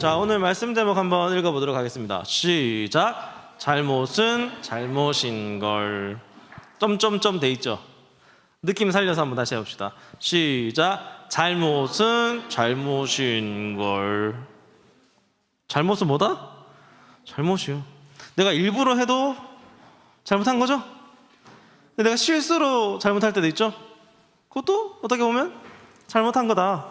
자, 오늘 말씀 제목 한번 읽어보도록 하겠습니다. 시작. 잘못은 잘못인 걸. 점점점 돼 있죠. 느낌 살려서 한번 다시 해봅시다. 시작. 잘못은 잘못인 걸. 잘못은 뭐다? 잘못이요. 내가 일부러 해도 잘못한 거죠? 내가 실수로 잘못할 때도 있죠? 그것도 어떻게 보면 잘못한 거다.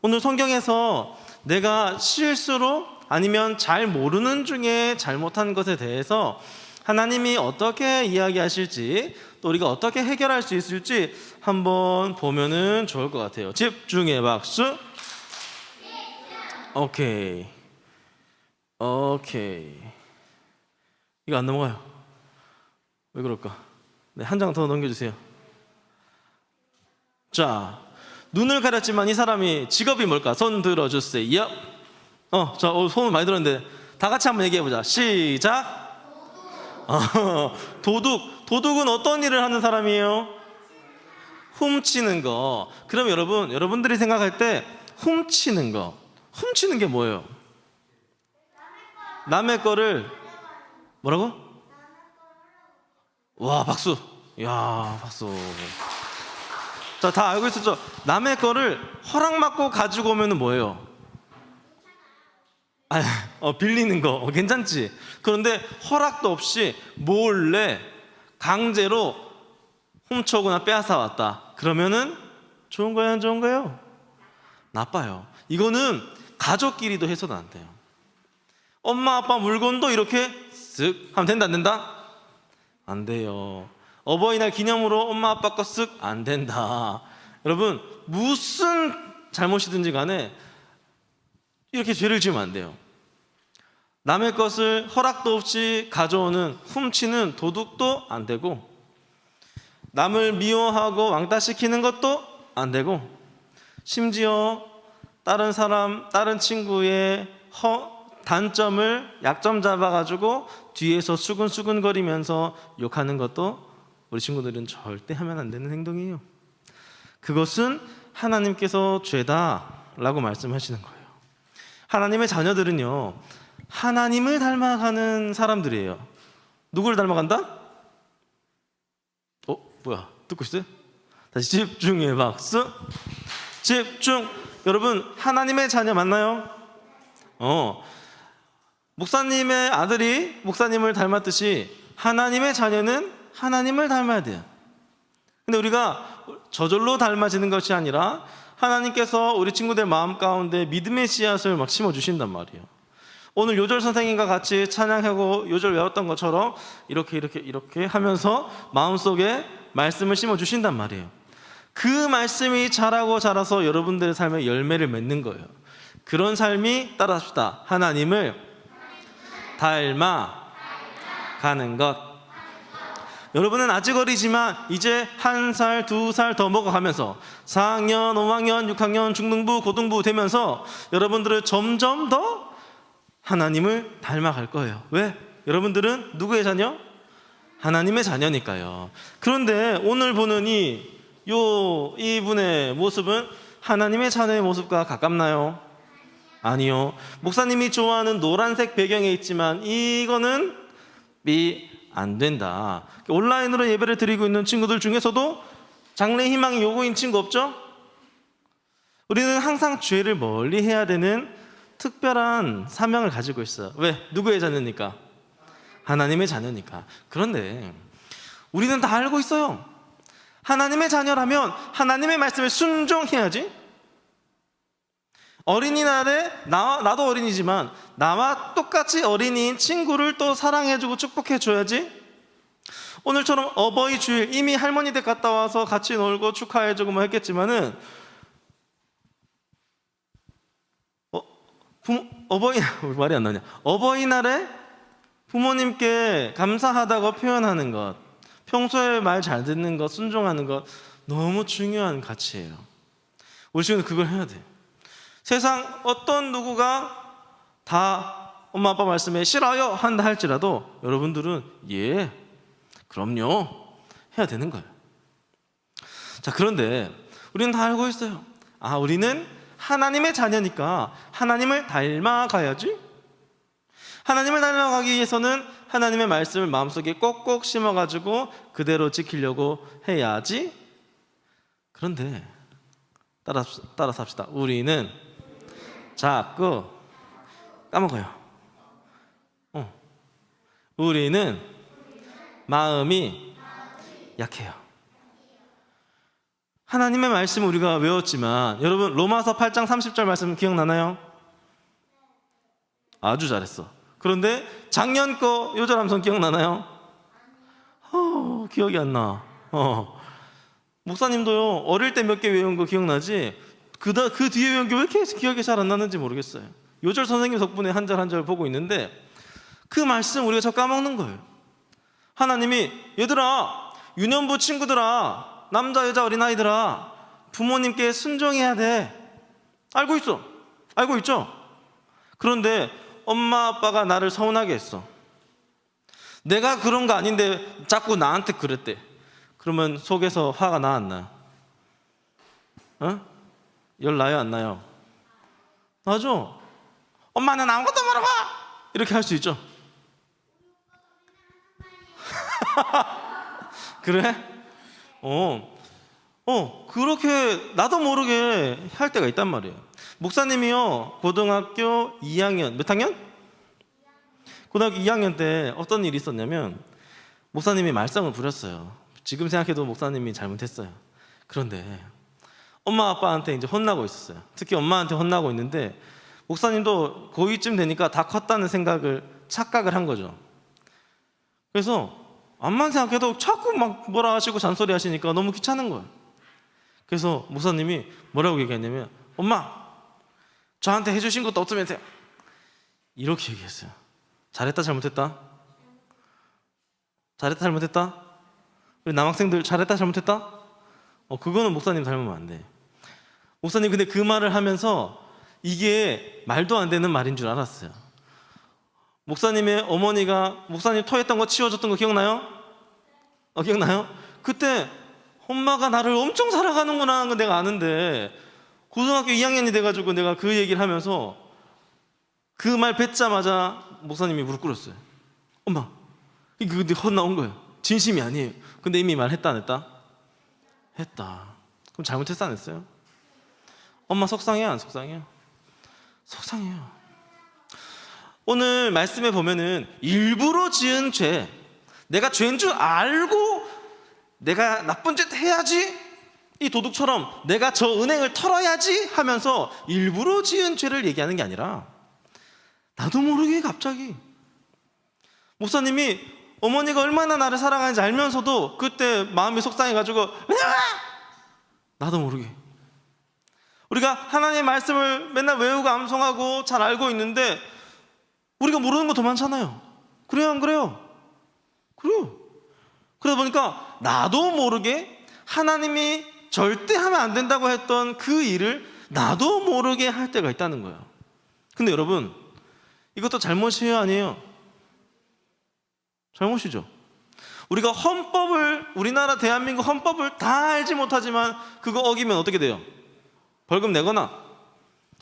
오늘 성경에서 내가 실수로 아니면 잘 모르는 중에 잘못한 것에 대해서 하나님이 어떻게 이야기하실지 또 우리가 어떻게 해결할 수 있을지 한번 보면은 좋을 것 같아요. 집중의 박수. 오케이. 오케이. 이거 안 넘어가요. 왜 그럴까? 네, 한 장 더 넘겨주세요. 자, 눈을 가렸지만 이 사람이 직업이 뭘까? 손 들어주세요. 어, 자, 어, 손을 많이 들었는데 다 같이 한번 얘기해 보자. 시작. 어, 도둑. 도둑은 어떤 일을 하는 사람이에요? 훔치는 거. 그럼 여러분, 여러분들이 생각할 때 훔치는 거. 훔치는 게 뭐예요? 남의 거를 뭐라고? 와, 박수. 야, 박수. 자, 다 알고 있었죠? 남의 거를 허락받고 가지고 오면 뭐예요? 아, 어, 빌리는 거 어, 괜찮지? 그런데 허락도 없이 몰래 강제로 훔쳐오거나 빼앗아 왔다. 그러면은 좋은 거예요, 안 좋은 거예요? 나빠요. 이거는 가족끼리도 해서는 안 돼요. 엄마 아빠 물건도 이렇게 쓱 하면 된다 안 된다? 안 돼요. 어버이날 기념으로 엄마 아빠 거 쓱 안 된다. 여러분 무슨 잘못이든지 간에 이렇게 죄를 지으면 안 돼요. 남의 것을 허락도 없이 가져오는 훔치는 도둑도 안 되고 남을 미워하고 왕따시키는 것도 안 되고 심지어 다른 사람, 다른 친구의 허, 단점을 약점 잡아가지고 뒤에서 수근수근거리면서 욕하는 것도 우리 친구들은 절대 하면 안 되는 행동이에요. 그것은 하나님께서 죄다라고 말씀하시는 거예요. 하나님의 자녀들은요, 하나님을 닮아가는 사람들이에요. 누구를 닮아간다? 어, 뭐야? 듣고 있어요? 다시 집중해 박수. 집중. 여러분, 하나님의 자녀 맞나요? 어. 목사님의 아들이 목사님을 닮았듯이 하나님의 자녀는 하나님을 닮아야 돼요. 근데 우리가 저절로 닮아지는 것이 아니라 하나님께서 우리 친구들 마음 가운데 믿음의 씨앗을 막 심어 주신단 말이에요. 오늘 요절 선생님과 같이 찬양하고 요절 외웠던 것처럼 이렇게 이렇게 이렇게 하면서 마음속에 말씀을 심어 주신단 말이에요. 그 말씀이 자라고 자라서 여러분들의 삶에 열매를 맺는 거예요. 그런 삶이 따라합시다. 하나님을 닮아 가는 것. 여러분은 아직 어리지만 이제 한 살, 두 살 더 먹어가면서 4학년, 5학년, 6학년, 중등부, 고등부 되면서 여러분들은 점점 더 하나님을 닮아갈 거예요. 왜? 여러분들은 누구의 자녀? 하나님의 자녀니까요. 그런데 오늘 보는 이, 요, 이분의 모습은 하나님의 자녀의 모습과 가깝나요? 아니요. 목사님이 좋아하는 노란색 배경에 있지만 이거는 미 안 된다. 온라인으로 예배를 드리고 있는 친구들 중에서도 장래 희망이 요구인 친구 없죠? 우리는 항상 죄를 멀리 해야 되는 특별한 사명을 가지고 있어요. 왜? 누구의 자녀니까? 하나님의 자녀니까. 그런데 우리는 다 알고 있어요. 하나님의 자녀라면 하나님의 말씀에 순종해야지. 어린이날에 나, 나도 어린이지만 나와 똑같이 어린이인 친구를 또 사랑해주고 축복해줘야지. 오늘처럼 어버이 주일 이미 할머니 댁 갔다 와서 같이 놀고 축하해주고 뭐 했겠지만은 어, 부모, 어버이 말이 안 나냐? 어버이날에 부모님께 감사하다고 표현하는 것, 평소에 말 잘 듣는 것, 순종하는 것 너무 중요한 가치예요. 우리 친구는 그걸 해야 돼요. 세상 어떤 누구가 다 엄마 아빠 말씀에 싫어요 한다 할지라도 여러분들은 예 그럼요 해야 되는 거예요. 자 그런데 우리는 다 알고 있어요. 아 우리는 하나님의 자녀니까 하나님을 닮아가야지. 하나님을 닮아가기 위해서는 하나님의 말씀을 마음속에 꼭꼭 심어가지고 그대로 지키려고 해야지. 그런데 따라 따라서 합시다. 우리는 자꾸 까먹어요. 어. 우리는 마음이 약해요. 하나님의 말씀 우리가 외웠지만 여러분 로마서 8장 30절 말씀 기억나나요? 아주 잘했어. 그런데 작년 거 요절 함성 기억나나요? 어, 기억이 안 나. 어. 목사님도요 어릴 때 몇 개 외운 거 기억나지? 그다 그 뒤에 게왜 이렇게 기억이 잘 안 나는지 모르겠어요. 요절 선생님 덕분에 한 절 한 절 보고 있는데 그 말씀 우리가 자꾸 까먹는 거예요. 하나님이 얘들아 유년부 친구들아 남자 여자 어린 아이들아 부모님께 순종해야 돼. 알고 있어. 알고 있죠? 그런데 엄마 아빠가 나를 서운하게 했어. 내가 그런 거 아닌데 자꾸 나한테 그랬대. 그러면 속에서 화가 나 안 나? 어? 열 나요 안 나요? 나죠? 엄마는 아무것도 모르고 이렇게 할 수 있죠. 그래? 어, 어 그렇게 나도 모르게 할 때가 있단 말이에요. 목사님이요 고등학교 2학년 몇 학년? 고등학교 2학년 때 어떤 일이 있었냐면 목사님이 말썽을 부렸어요. 지금 생각해도 목사님이 잘못했어요. 그런데 엄마 아빠한테 이제 혼나고 있었어요. 특히 엄마한테 혼나고 있는데 목사님도 고2쯤 되니까 다 컸다는 생각을 착각을 한 거죠. 그래서 암만 생각해도 자꾸 막 뭐라 하시고 잔소리 하시니까 너무 귀찮은 거예요. 그래서 목사님이 뭐라고 얘기했냐면 엄마 저한테 해주신 것도 없으면서 이렇게 얘기했어요. 잘했다 잘못했다. 잘했다 잘못했다. 우리 남학생들 잘했다 잘못했다. 어 그거는 목사님 닮으면 안 돼. 목사님 근데 그 말을 하면서 이게 말도 안 되는 말인 줄 알았어요. 목사님의 어머니가 목사님 토했던 거 치워줬던 거 기억나요? 어, 기억나요? 그때 엄마가 나를 엄청 사랑하는구나 하는 건 내가 아는데 고등학교 2학년이 돼가지고 내가 그 얘기를 하면서 그 말 뱉자마자 목사님이 무릎 꿇었어요. 엄마, 이거 근데 혼나온 거예요. 진심이 아니에요. 근데 이미 말했다 안 했다? 했다. 그럼 잘못했어 안 했어요? 엄마 속상해요 안 속상해요? 속상해요. 오늘 말씀에 보면은 일부러 지은 죄, 내가 죄인 줄 알고 내가 나쁜 짓 해야지. 이 도둑처럼 내가 저 은행을 털어야지 하면서 일부러 지은 죄를 얘기하는 게 아니라 나도 모르게 갑자기. 목사님이 어머니가 얼마나 나를 사랑하는지 알면서도 그때 마음이 속상해가지고 나도 모르게 우리가 하나님의 말씀을 맨날 외우고 암송하고 잘 알고 있는데 우리가 모르는 거 더 많잖아요. 그래요, 안 그래요? 그래요. 그러다 보니까 나도 모르게 하나님이 절대 하면 안 된다고 했던 그 일을 나도 모르게 할 때가 있다는 거예요. 근데 여러분, 이것도 잘못이에요, 아니에요? 잘못이죠. 우리가 헌법을, 우리나라 대한민국 헌법을 다 알지 못하지만 그거 어기면 어떻게 돼요? 벌금 내거나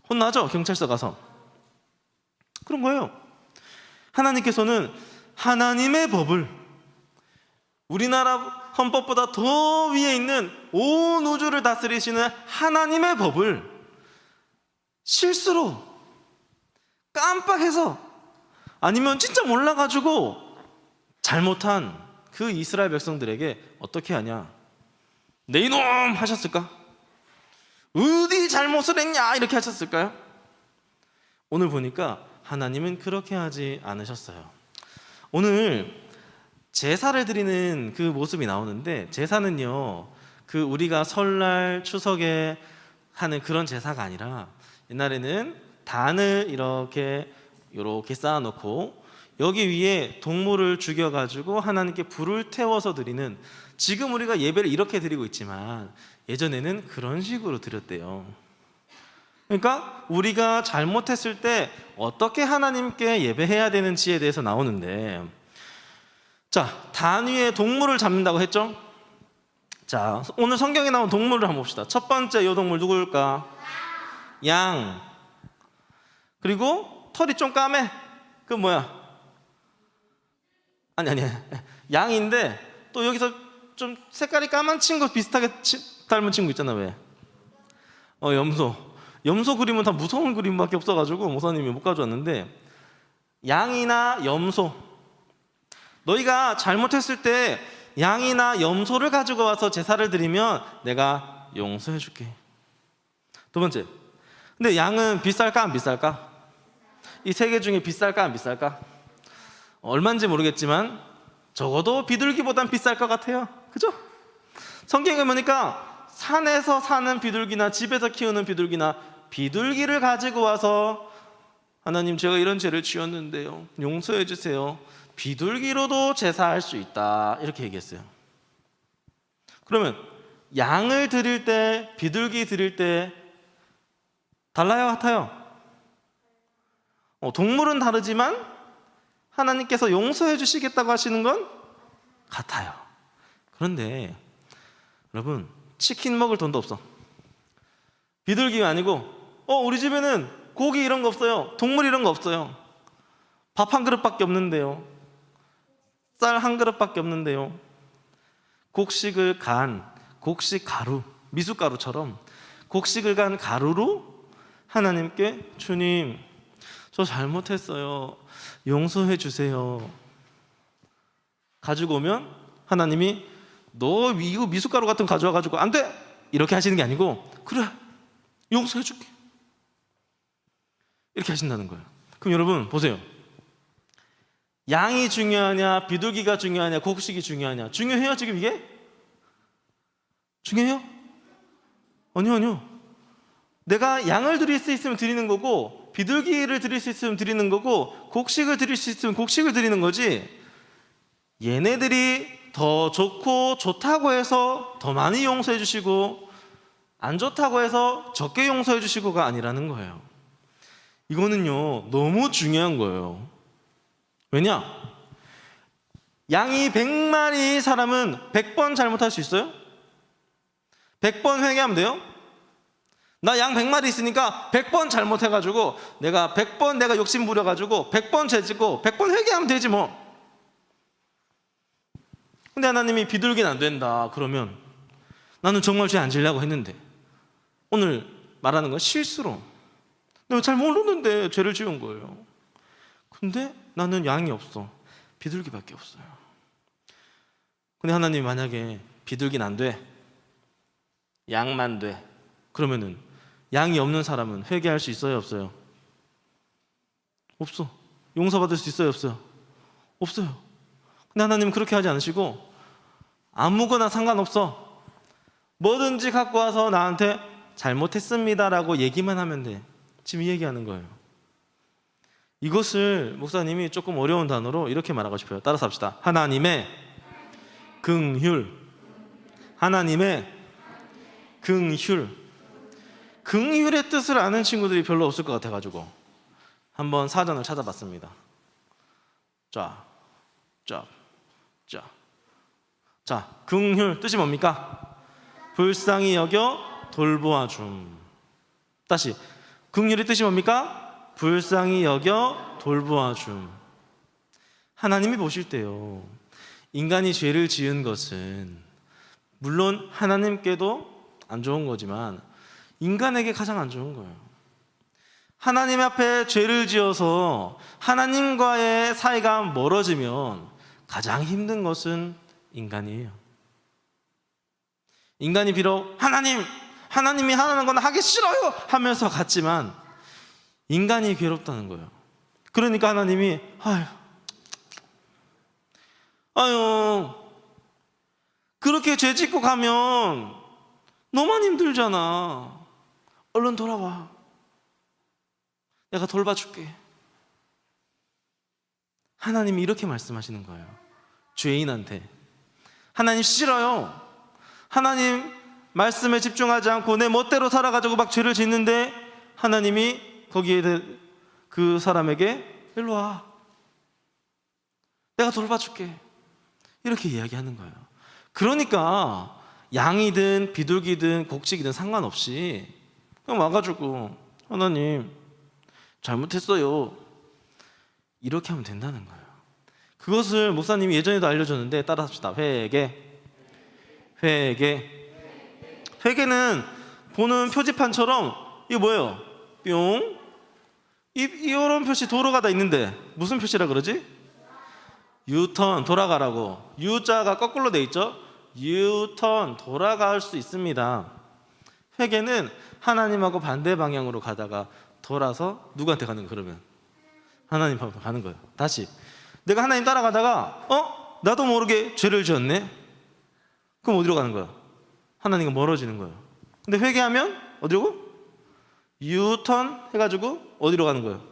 혼나죠? 경찰서 가서. 그런 거예요. 하나님께서는 하나님의 법을 우리나라 헌법보다 더 위에 있는 온 우주를 다스리시는 하나님의 법을 실수로 깜빡해서 아니면 진짜 몰라가지고 잘못한 그 이스라엘 백성들에게 어떻게 하냐? 내 이놈 하셨을까? 어디 잘못을 했냐? 이렇게 하셨을까요? 오늘 보니까 하나님은 그렇게 하지 않으셨어요. 오늘 제사를 드리는 그 모습이 나오는데 제사는요, 그 우리가 설날 추석에 하는 그런 제사가 아니라 옛날에는 단을 이렇게 이렇게 쌓아놓고 여기 위에 동물을 죽여가지고 하나님께 불을 태워서 드리는 지금 우리가 예배를 이렇게 드리고 있지만 예전에는 그런 식으로 드렸대요. 그러니까 우리가 잘못했을 때 어떻게 하나님께 예배해야 되는지에 대해서 나오는데 자, 단 위에 동물을 잡는다고 했죠? 자, 오늘 성경에 나온 동물을 한번 봅시다. 첫 번째 요 동물 누구일까? 양. 그리고 털이 좀 까매. 그 뭐야? 아니 아니. 양인데 또 여기서 좀 색깔이 까만 친구 비슷하게 치- 닮은 친구 있잖아 왜? 어 염소. 염소 그림은 다 무서운 그림밖에 없어가지고 모사님이 못 가져왔는데 양이나 염소. 너희가 잘못했을 때 양이나 염소를 가지고 와서 제사를 드리면 내가 용서해 줄게. 두 번째. 근데 양은 비쌀까 안 비쌀까? 이 세 개 중에 비쌀까 안 비쌀까? 얼마인지 모르겠지만 적어도 비둘기보단 비쌀 것 같아요. 그죠? 성경에 보니까 산에서 사는 비둘기나 집에서 키우는 비둘기나 비둘기를 가지고 와서 하나님 제가 이런 죄를 지었는데요. 용서해 주세요. 비둘기로도 제사할 수 있다. 이렇게 얘기했어요. 그러면 양을 드릴 때 비둘기 드릴 때 달라요, 같아요? 어, 동물은 다르지만 하나님께서 용서해 주시겠다고 하시는 건 같아요. 그런데 여러분 치킨 먹을 돈도 없어. 비둘기가 아니고 어 우리 집에는 고기 이런 거 없어요. 동물 이런 거 없어요. 밥 한 그릇밖에 없는데요. 쌀 한 그릇밖에 없는데요. 곡식을 간 곡식 가루 미숫가루처럼 곡식을 간 가루로 하나님께 주님 저 잘못했어요. 용서해 주세요. 가지고 오면 하나님이 너 이거 미숫가루 같은 거 가져와 가지고 안 돼. 이렇게 하시는 게 아니고 그래. 용서해 줄게. 이렇게 하신다는 거예요. 그럼 여러분 보세요. 양이 중요하냐, 비둘기가 중요하냐, 곡식이 중요하냐? 중요해요, 지금 이게? 중요해요? 아니요, 아니요. 내가 양을 드릴 수 있으면 드리는 거고, 비둘기를 드릴 수 있으면 드리는 거고, 곡식을 드릴 수 있으면 곡식을 드리는 거지. 얘네들이 더 좋고 좋다고 해서 더 많이 용서해 주시고, 안 좋다고 해서 적게 용서해 주시고가 아니라는 거예요. 이거는요, 너무 중요한 거예요. 왜냐? 양이 100마리 사람은 100번 잘못할 수 있어요? 100번 회개하면 돼요? 나 양 100마리 있으니까 100번 잘못해가지고 내가 100번 내가 욕심 부려가지고 100번 죄짓고 100번 회개하면 되지 뭐. 근데 하나님이 비둘기는 안 된다. 그러면 나는 정말 죄 안 지려고 했는데 오늘 말하는 건 실수로 내가 잘 모르는데 죄를 지은 거예요. 근데 나는 양이 없어. 비둘기밖에 없어요. 근데 하나님이 만약에 비둘기는 안 돼. 양만 돼. 그러면은 양이 없는 사람은 회개할 수 있어요, 없어요? 없어. 용서받을 수 있어요, 없어요? 없어요. 근데 하나님은 그렇게 하지 않으시고 아무거나 상관없어. 뭐든지 갖고 와서 나한테 잘못했습니다라고 얘기만 하면 돼. 지금 이 얘기하는 거예요. 이것을 목사님이 조금 어려운 단어로 이렇게 말하고 싶어요. 따라서 합시다. 하나님의 긍휼. 하나님의 긍휼. 긍휼의 뜻을 아는 친구들이 별로 없을 것 같아가지고 한번 사전을 찾아봤습니다. 자, 자, 자, 자, 긍휼 뜻이 뭡니까? 불쌍히 여겨 돌보아 줌. 다시 긍휼의 뜻이 뭡니까? 불쌍히 여겨 돌보아 줌. 하나님이 보실 때요. 인간이 죄를 지은 것은 물론 하나님께도 안 좋은 거지만 인간에게 가장 안 좋은 거예요. 하나님 앞에 죄를 지어서 하나님과의 사이가 멀어지면 가장 힘든 것은 인간이에요. 인간이 비록 하나님, 하나님이 하라는 건 하기 싫어요 하면서 갔지만 인간이 괴롭다는 거예요. 그러니까 하나님이 아유, 아유, 그렇게 죄 짓고 가면 너만 힘들잖아. 얼른 돌아와. 내가 돌봐줄게. 하나님이 이렇게 말씀하시는 거예요. 죄인한테. 하나님 싫어요. 하나님 말씀에 집중하지 않고 내 멋대로 살아가지고 막 죄를 짓는데 하나님이 거기에 대- 그 사람에게 일로 와. 내가 돌봐줄게. 이렇게 이야기하는 거예요. 그러니까 양이든 비둘기든 곡식이든 상관없이 그냥 와가지고 하나님 잘못했어요. 이렇게 하면 된다는 거예요. 그것을 목사님이 예전에도 알려줬는데 따라합시다. 회개, 회개. 회개는 보는 표지판처럼 이거 뭐예요? 뿅. 이 이런 표시 도로가 다 있는데 무슨 표시라 그러지? 유턴 돌아가라고. U자가 거꾸로 돼 있죠? 유턴 돌아갈 수 있습니다. 회개는 하나님하고 반대 방향으로 가다가 돌아서 누구한테 가는 거 그러면 하나님 앞으로 가는 거예요. 다시 내가 하나님 따라가다가 어 나도 모르게 죄를 지었네. 그럼 어디로 가는 거야? 하나님과 멀어지는 거예요. 근데 회개하면 어디로? 유턴 해가지고 어디로 가는 거예요?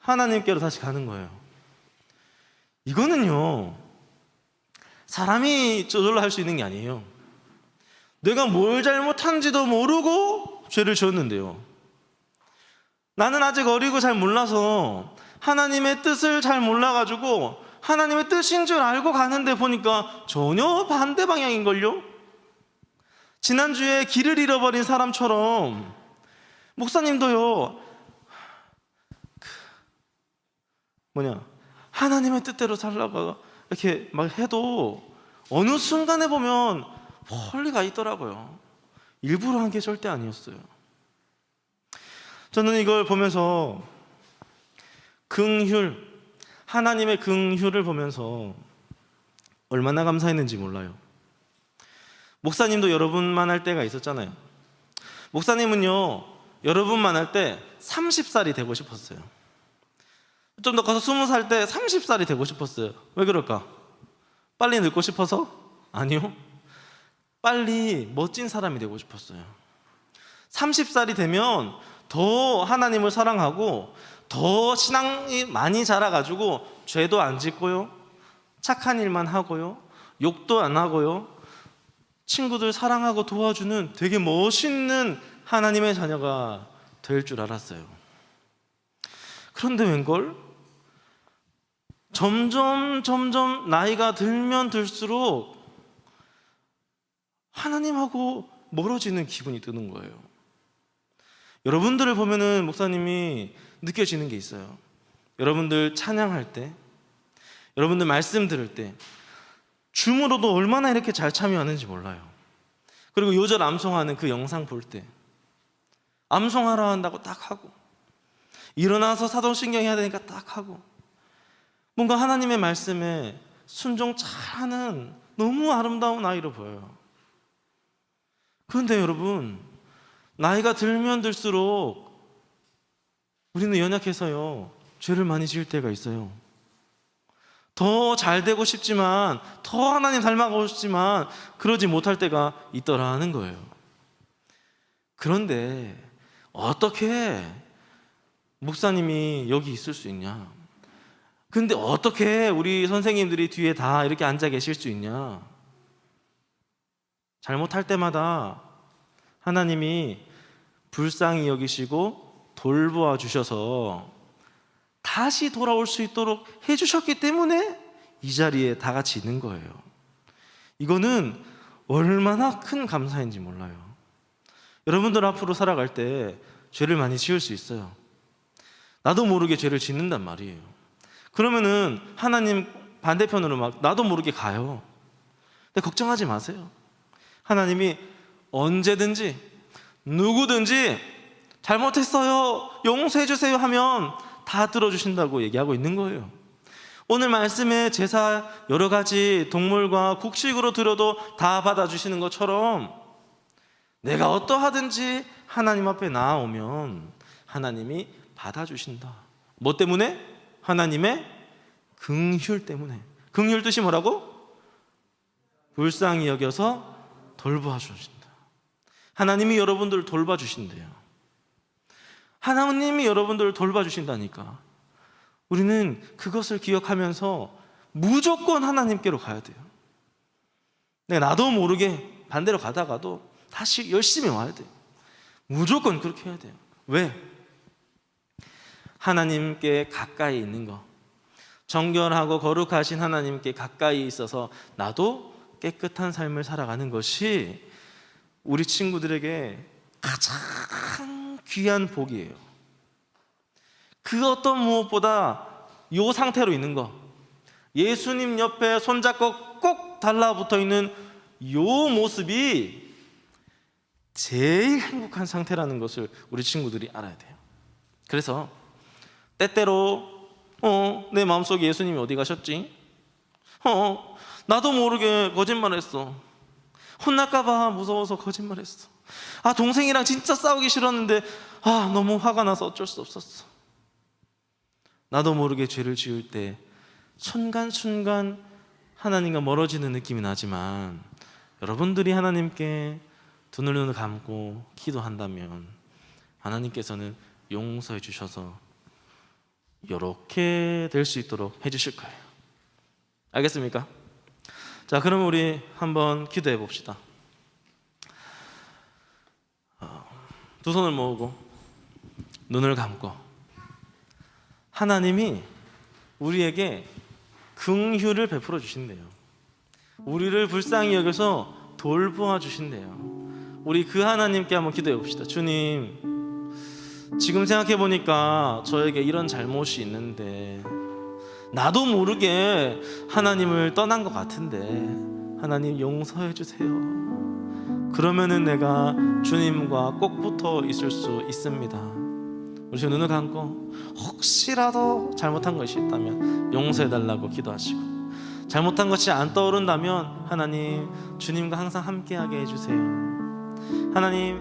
하나님께로 다시 가는 거예요. 이거는요 사람이 저절로 할 수 있는 게 아니에요. 내가 뭘 잘못한지도 모르고 죄를 지었는데요. 나는 아직 어리고 잘 몰라서 하나님의 뜻을 잘 몰라가지고 하나님의 뜻인 줄 알고 가는데 보니까 전혀 반대 방향인걸요? 지난주에 길을 잃어버린 사람처럼 목사님도요, 그 뭐냐, 하나님의 뜻대로 살라고 이렇게 막 해도 어느 순간에 보면 멀리 가 있더라고요. 일부러 한 게 절대 아니었어요. 저는 이걸 보면서 긍휼, 하나님의 긍휼을 보면서 얼마나 감사했는지 몰라요. 목사님도 여러분만 할 때가 있었잖아요. 목사님은요, 여러분만 할 때 30살이 되고 싶었어요. 좀 더 커서 20살 때 30살이 되고 싶었어요. 왜 그럴까? 빨리 늙고 싶어서? 아니요. 빨리 멋진 사람이 되고 싶었어요. 30살이 되면 더 하나님을 사랑하고 더 신앙이 많이 자라가지고 죄도 안 짓고요. 착한 일만 하고요. 욕도 안 하고요. 친구들 사랑하고 도와주는 되게 멋있는 하나님의 자녀가 될 줄 알았어요. 그런데 웬걸? 점점 점점 나이가 들면 들수록 하나님하고 멀어지는 기분이 드는 거예요. 여러분들을 보면은 목사님이 느껴지는 게 있어요. 여러분들 찬양할 때, 여러분들 말씀 들을 때, 줌으로도 얼마나 이렇게 잘 참여하는지 몰라요. 그리고 요절 암송하는 그 영상 볼 때, 암송하라 한다고 딱 하고, 일어나서 사도신경 해야 되니까 딱 하고, 뭔가 하나님의 말씀에 순종 잘하는 너무 아름다운 아이로 보여요. 그런데 여러분, 나이가 들면 들수록 우리는 연약해서요, 죄를 많이 지을 때가 있어요. 더 잘 되고 싶지만, 더 하나님 닮아가고 싶지만, 그러지 못할 때가 있더라는 거예요. 그런데, 어떻게 목사님이 여기 있을 수 있냐? 근데 어떻게 우리 선생님들이 뒤에 다 이렇게 앉아 계실 수 있냐? 잘못할 때마다 하나님이 불쌍히 여기시고 돌보아 주셔서 다시 돌아올 수 있도록 해주셨기 때문에 이 자리에 다 같이 있는 거예요. 이거는 얼마나 큰 감사인지 몰라요. 여러분들 앞으로 살아갈 때 죄를 많이 지을 수 있어요. 나도 모르게 죄를 짓는단 말이에요. 그러면은 하나님 반대편으로 막 나도 모르게 가요. 근데 걱정하지 마세요. 하나님이 언제든지 누구든지 잘못했어요. 용서해 주세요 하면 다 들어주신다고 얘기하고 있는 거예요. 오늘 말씀에 제사 여러 가지 동물과 곡식으로 드려도 다 받아주시는 것처럼 내가 어떠하든지 하나님 앞에 나아오면 하나님이 받아주신다. 뭐 때문에? 하나님의 긍휼 때문에. 긍휼 뜻이 뭐라고? 불쌍히 여겨서 돌보아 주신다. 하나님이 여러분들을 돌봐 주신대요. 하나님이 여러분들을 돌봐 주신다니까. 우리는 그것을 기억하면서 무조건 하나님께로 가야 돼요. 내가 나도 모르게 반대로 가다가도 다시 열심히 와야 돼요. 무조건 그렇게 해야 돼요. 왜? 하나님께 가까이 있는 거. 정결하고 거룩하신 하나님께 가까이 있어서 나도 깨끗한 삶을 살아가는 것이 우리 친구들에게 가장 귀한 복이에요. 그 어떤 무엇보다 요 상태로 있는 거. 예수님 옆에 손잡고 꼭 달라붙어 있는 요 모습이 제일 행복한 상태라는 것을 우리 친구들이 알아야 돼요. 그래서 때때로 어, 내 마음속에 예수님이 어디 가셨지? 어, 나도 모르게 거짓말했어. 혼날까봐 무서워서 거짓말했어. 아, 동생이랑 진짜 싸우기 싫었는데, 아, 너무 화가 나서 어쩔 수 없었어. 나도 모르게 죄를 지을 때, 순간순간 하나님과 멀어지는 느낌이 나지만, 여러분들이 하나님께 두 눈을 감고 기도한다면, 하나님께서는 용서해 주셔서, 이렇게 될 수 있도록 해 주실 거예요. 알겠습니까? 자, 그럼 우리 한번 기도해 봅시다. 어, 두 손을 모으고 눈을 감고 하나님이 우리에게 긍휼을 베풀어 주신대요. 우리를 불쌍히 여겨서 돌보아 주신대요. 우리 그 하나님께 한번 기도해 봅시다. 주님, 지금 생각해 보니까 저에게 이런 잘못이 있는데 나도 모르게 하나님을 떠난 것 같은데 하나님 용서해 주세요. 그러면은 내가 주님과 꼭 붙어 있을 수 있습니다. 우리 눈을 감고 혹시라도 잘못한 것이 있다면 용서해 달라고 기도하시고 잘못한 것이 안 떠오른다면 하나님 주님과 항상 함께하게 해주세요. 하나님